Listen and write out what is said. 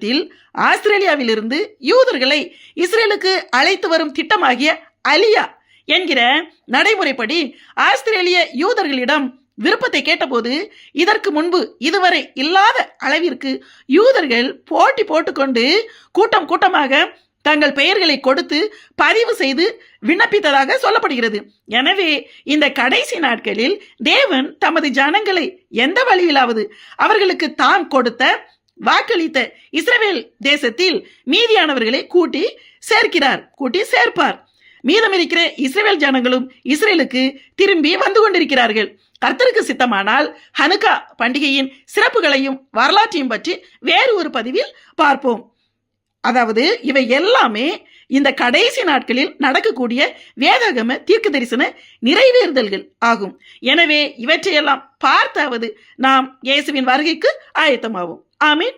காலத்தில் ஆஸ்திரேலியாவிலிருந்து யூதர்களை இஸ்ரேலுக்கு அழைத்து வரும் திட்டமாகிய அலியா என்கிற நடைமுறைப்படி ஆஸ்திரேலிய யூதர்களிடம் விருப்பத்தை கேட்டபோது இதற்கு முன்பு இதுவரை இல்லாத அளவிற்கு யூதர்கள் போட்டி போட்டுக்கொண்டு கூட்டம் கூட்டமாக தங்கள் பெயர்களை கொடுத்து பதிவு செய்து விண்ணப்பித்ததாக சொல்லப்படுகிறது. எனவே இந்த கடைசி நாட்களில் தேவன் தமது ஜனங்களை எந்த வழியிலாவது அவர்களுக்கு தாம் கொடுத்த வாக்களித்த இஸ்ரேல் தேசத்தில் மீதியானவர்களை கூட்டி சேர்க்கிறார் கூட்டி சேர்ப்பார். மீதம் இருக்கிற இஸ்ரேல் ஜனங்களும் இஸ்ரேலுக்கு திரும்பி வந்து கொண்டிருக்கிறார்கள். கர்த்தருக்கு சித்தமானால் ஹனுகா பண்டிகையின் சிறப்புகளையும் வரலாற்றையும் பற்றி வேறு ஒரு பதிவில் பார்ப்போம். அதாவது இவை எல்லாமே இந்த கடைசி நாட்களில் நடக்கக்கூடிய வேதாகம தீர்க்க தரிசன நிறைவேறுதல்கள் ஆகும். எனவே இவற்றையெல்லாம் பார்த்தாவது நாம் இயேசுவின் வருகைக்கு ஆயத்தமாவோம். I mean,